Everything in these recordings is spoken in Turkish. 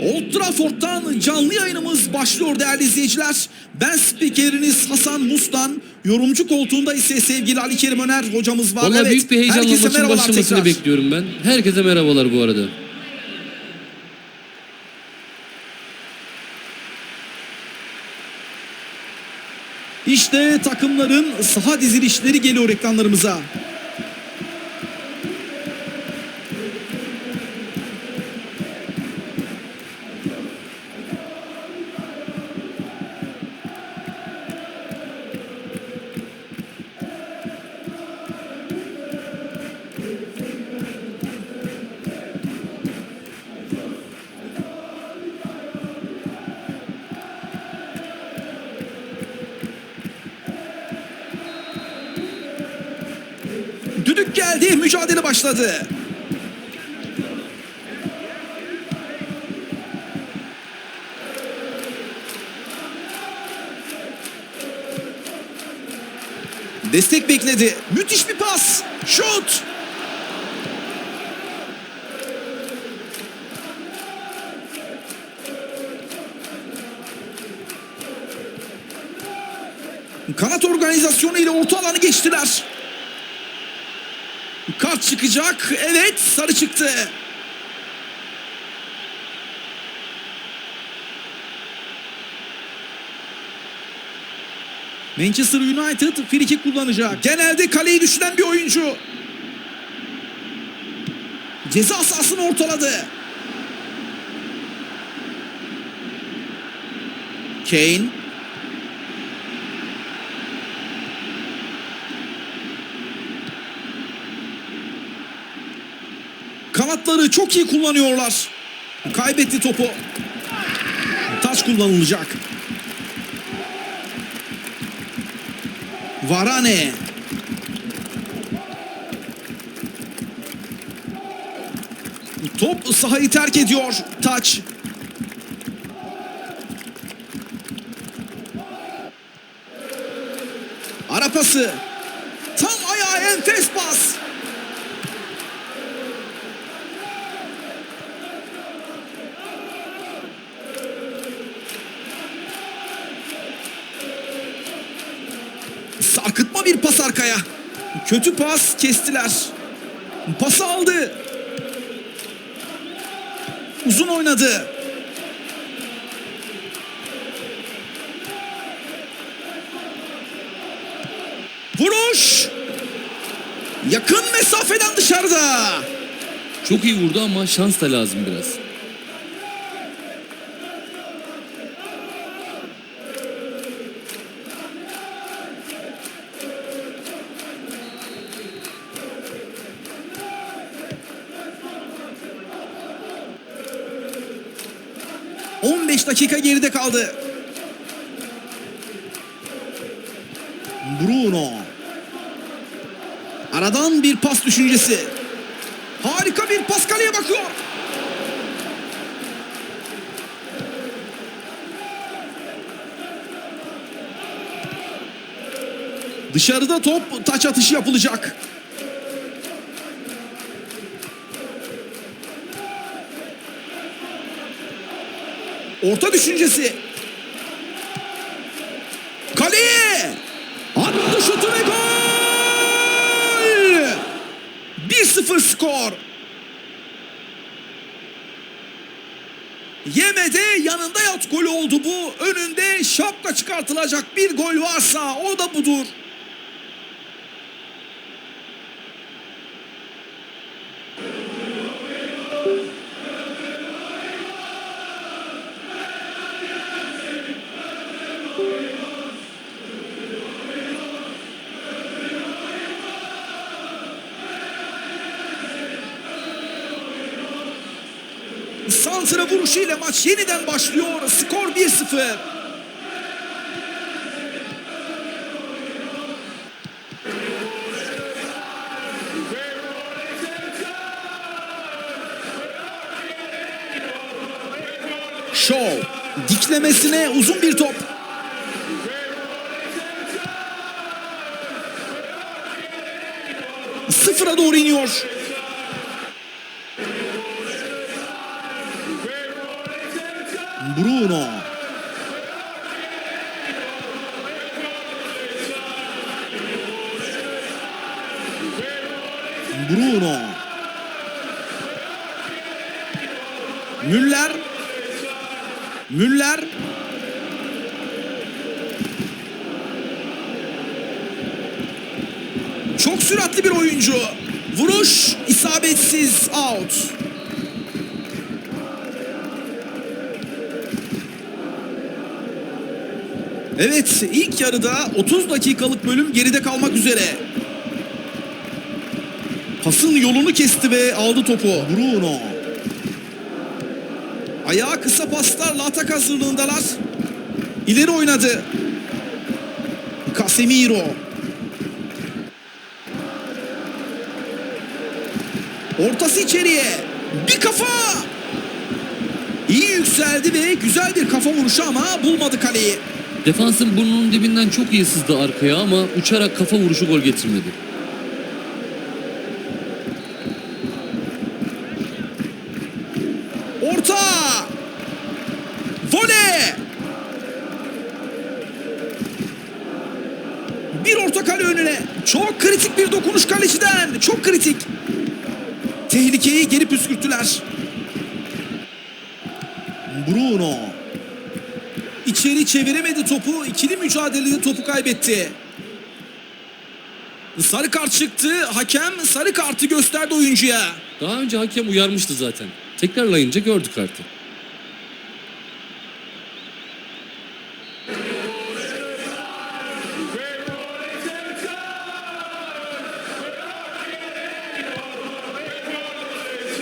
Old Trafford'dan canlı yayınımız başlıyor değerli izleyiciler. Ben spikeriniz Hasan Mustan. Yorumcu koltuğunda ise sevgili Ali Kerim Öner hocamız var. Valla büyük bir heyecanla maçın başlamasını tekrar. bekliyorum ben. Herkese merhabalar bu arada. İşte takımların saha dizilişleri geliyor ekranlarımıza. Geldi, mücadele başladı. Destek bekledi. Müthiş bir pas. Şut. Kanat organizasyonu ile orta alanı geçtiler. Kart çıkacak. Evet sarı çıktı. Manchester United friki kullanacak. Genelde kaleyi düşünen bir oyuncu. Ceza sahasını ortaladı. Kane. Kanatları çok iyi kullanıyorlar. Kaybetti topu. Taç kullanılacak. Varane. Top sahayı terk ediyor. Taç. Ara pası. Tam ayağa enfes pas. Sarkıtma bir pas arkaya. Kötü pas kestiler. Pası aldı. Uzun oynadı. Vuruş. Yakın mesafeden dışarıda. Çok iyi vurdu ama şans da lazım biraz. Hı. 15 dakika geride kaldı. Bruno. Aradan bir pas düşüncesi. Harika bir pas kaleye bakıyor. Dışarıda top taç atışı yapılacak. Orta düşüncesi. Kaleye. Attı şutu ve gol. 1-0 skor. Yemede yanında yat golü oldu bu. Önünde şapka çıkartılacak bir gol varsa o da budur. Vuruşuyla maç yeniden başlıyor. Skor 1-0. Shaw diklemesine uzun bir top. sıfıra doğru iniyor. Bruno. Bruno. Müller. Müller. Çok süratli bir oyuncu. Vuruş isabetsiz out. Evet ilk yarıda 30 dakikalık bölüm geride kalmak üzere. Pasın yolunu kesti ve aldı topu. Bruno. Ayağı kısa paslarla atak hazırlığındalar. İleri oynadı. Casemiro. Ortası içeriye. Bir kafa. İyi yükseldi ve güzel bir kafa vuruşu ama bulmadı kaleyi. Defansın burnunun dibinden çok iyi sızdı arkaya ama uçarak kafa vuruşu gol getirmedi. Orta. Vole. Bir orta kale önüne. Çok kritik bir dokunuş kaleciden. Çok kritik. Tehlikeyi geri püskürttüler. Bruno. İçeri çeviremedi topu. İkili mücadelede topu kaybetti. Sarı kart çıktı. Hakem sarı kartı gösterdi oyuncuya. Daha önce hakem uyarmıştı zaten. Tekrarlayınca gördük kartı.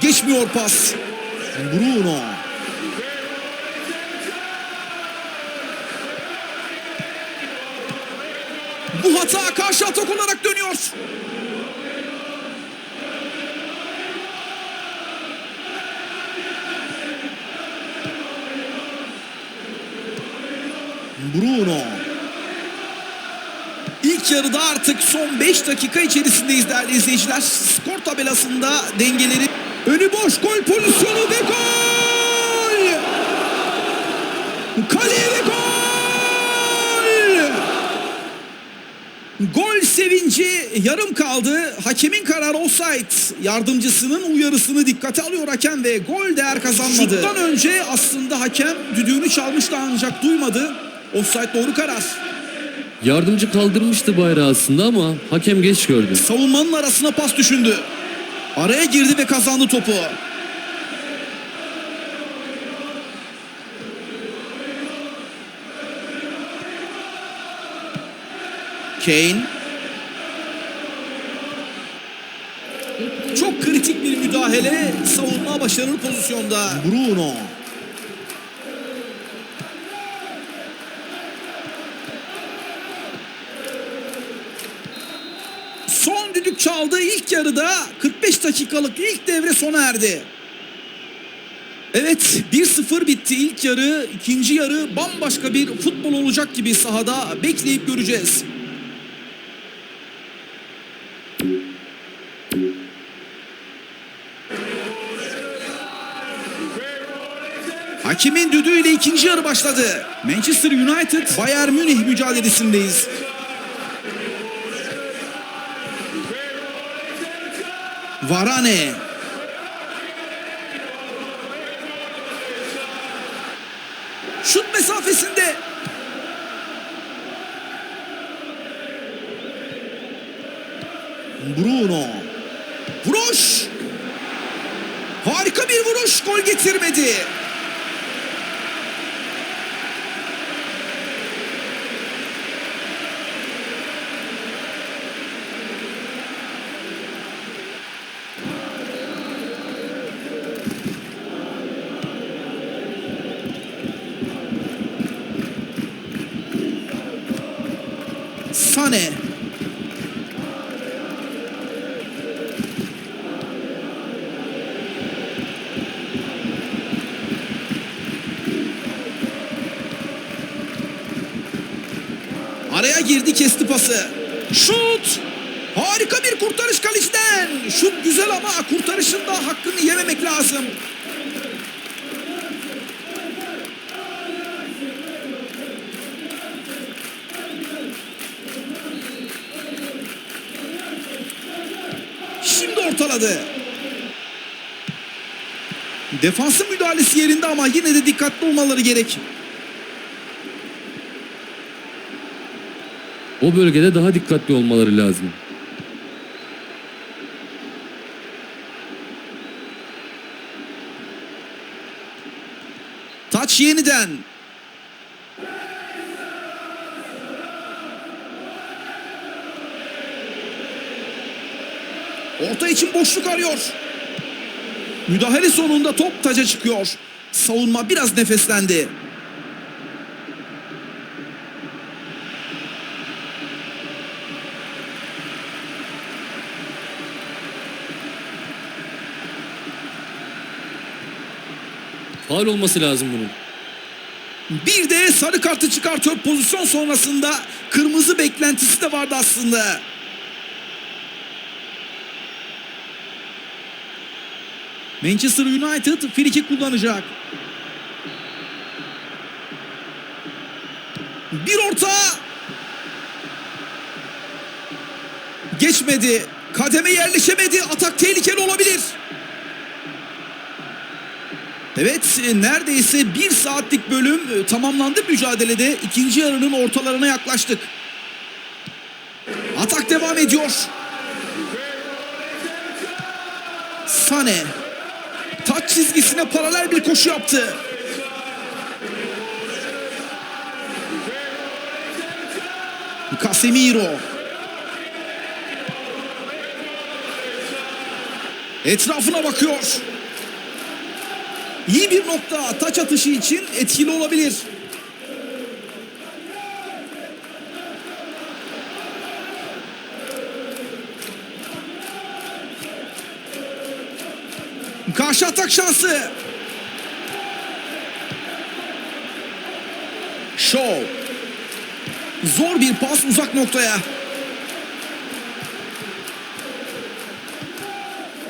Geçmiyor pas. Bruno. Atak olarak dönüyor. Bruno. İlk yarıda artık son 5 dakika içerisindeyiz değerli izleyiciler. Skor tabelasında dengeleri önü boş gol pozisyonu ve gol! Kaleye ve gol! Gol sevinci yarım kaldı. Hakemin kararı offside. Yardımcısının uyarısını dikkate alıyor hakem ve gol değer kazanmadı. Şuttan önce aslında hakem düdüğünü çalmıştı ancak duymadı. Offside doğru karar. Yardımcı kaldırmıştı bayrağı aslında ama hakem geç gördü. Savunmanın arasına pas düşündü. Araya girdi ve kazandı topu. Kane. Çok müdahale. Savunma başarılı pozisyonda. Bruno. Son düdük çaldı ilk yarıda 45 dakikalık ilk devre sona erdi. Evet 1-0 bitti ilk yarı. ikinci yarı bambaşka bir futbol olacak gibi sahada bekleyip göreceğiz. Hakimin düdüğüyle ikinci yarı başladı. Manchester United Bayern Münih mücadelesindeyiz. Varane. Şut mesafesinde. Bruno. Vuruş. Harika bir vuruş. Gol getirmedi. Sane. Araya girdi kesti pası. Şut! Harika bir kurtarış kaleciden. Şut güzel ama kurtarışın da hakkını yememek lazım. Ortaladı. Defansın müdahalesi yerinde ama yine de dikkatli olmaları gerek. O bölgede daha dikkatli olmaları lazım. Taç yeniden. Orta için boşluk arıyor. Müdahale sonunda top taca çıkıyor. Savunma biraz nefeslendi. Faul olması lazım bunun. Bir de sarı kartı çıkartıyor pozisyon sonrasında. Kırmızı beklentisi de vardı aslında. Manchester United friki kullanacak. Bir orta. Geçmedi. Kademe yerleşemedi. Atak tehlikeli olabilir. Evet neredeyse bir saatlik bölüm e, tamamlandı mücadelede. İkinci yarının ortalarına yaklaştık. Atak devam ediyor. Sane. Taç çizgisine paralel bir koşu yaptı. Casemiro. Etrafına bakıyor. İyi bir nokta taç atışı için etkili olabilir. Karşı atak şansı. Show. Zor bir pas uzak noktaya.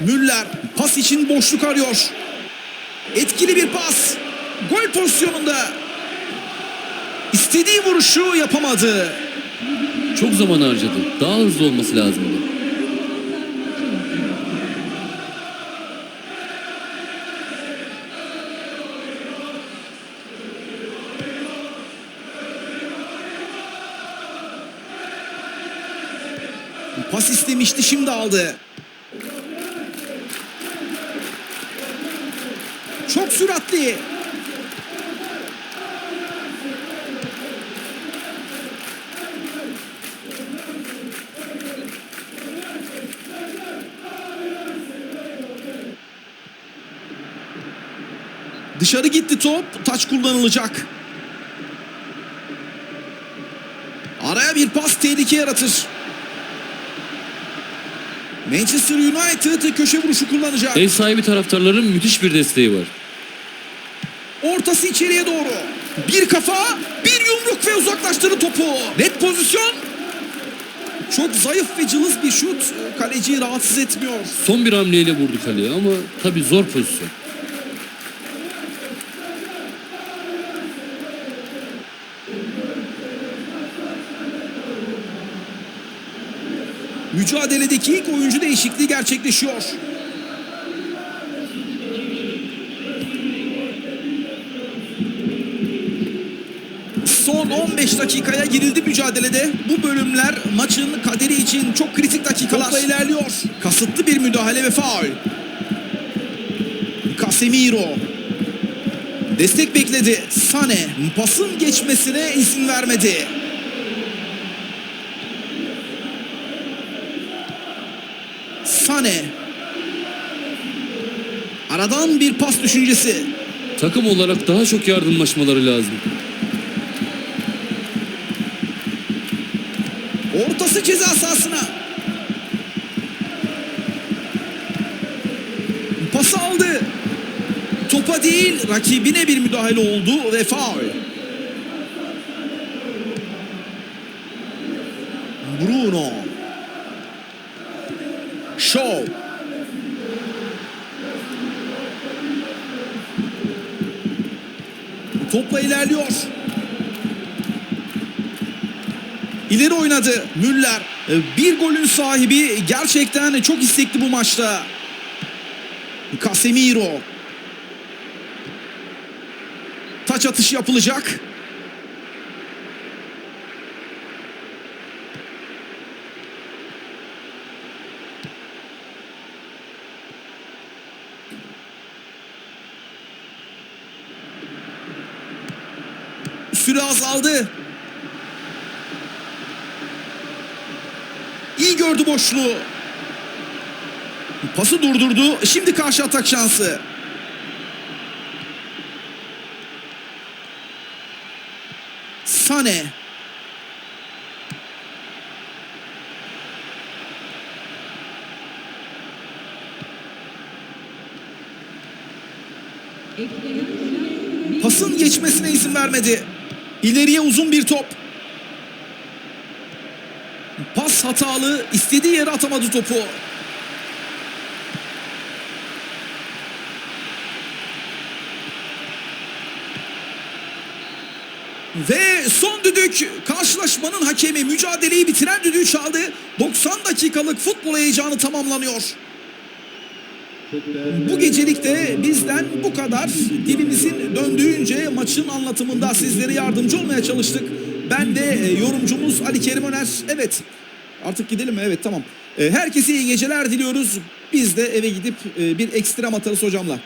Müller pas için boşluk arıyor. Etkili bir pas. Gol pozisyonunda. İstediği vuruşu yapamadı. Çok zaman harcadı. Daha hızlı olması lazımdı. Aldı. Çok süratli. Dışarı gitti top. Taç kullanılacak. Araya bir pas tehlike yaratır. Manchester United köşe vuruşu kullanacak. Ev sahibi taraftarların müthiş bir desteği var. Ortası içeriye doğru. Bir kafa, bir yumruk ve uzaklaştırdı topu. Net pozisyon. Çok zayıf ve cılız bir şut. Kaleciyi rahatsız etmiyor. Son bir hamleyle vurdu kaleye ama tabii zor pozisyon. Mücadeledeki ilk oyuncu değişikliği gerçekleşiyor. Son 15 dakikaya girildi mücadelede. Bu bölümler maçın kaderi için çok kritik dakikalar. Topla ilerliyor. Kasıtlı bir müdahale ve faul. Casemiro. Destek bekledi. Sane pasın geçmesine izin vermedi. Sane. Aradan bir pas düşüncesi. Takım olarak daha çok yardımlaşmaları lazım. Ortası ceza sahasına. Pas aldı. Topa değil rakibine bir müdahale oldu ve faul. Bruno. İleri oynadı Müller. Ee, Bir golün sahibi gerçekten çok istekli bu maçta. Casemiro. Taç atışı yapılacak. Süre azaldı. Gördü boşluğu. Pası durdurdu. Şimdi karşı atak şansı. Sane. Pasın geçmesine izin vermedi. İleriye uzun bir top. Pas hatalı. istediği yere atamadı topu. Ve son düdük karşılaşmanın hakemi mücadeleyi bitiren düdüğü çaldı. 90 dakikalık futbol heyecanı tamamlanıyor. Bu gecelik de bizden bu kadar. Dilimizin döndüğünce maçın anlatımında sizlere yardımcı olmaya çalıştık. Ben de e, yorumcumuz Ali Kerim Öner. Evet artık gidelim mi? Evet tamam. E, Herkese iyi geceler diliyoruz. Biz de eve gidip e, bir ekstrem atarız hocamla.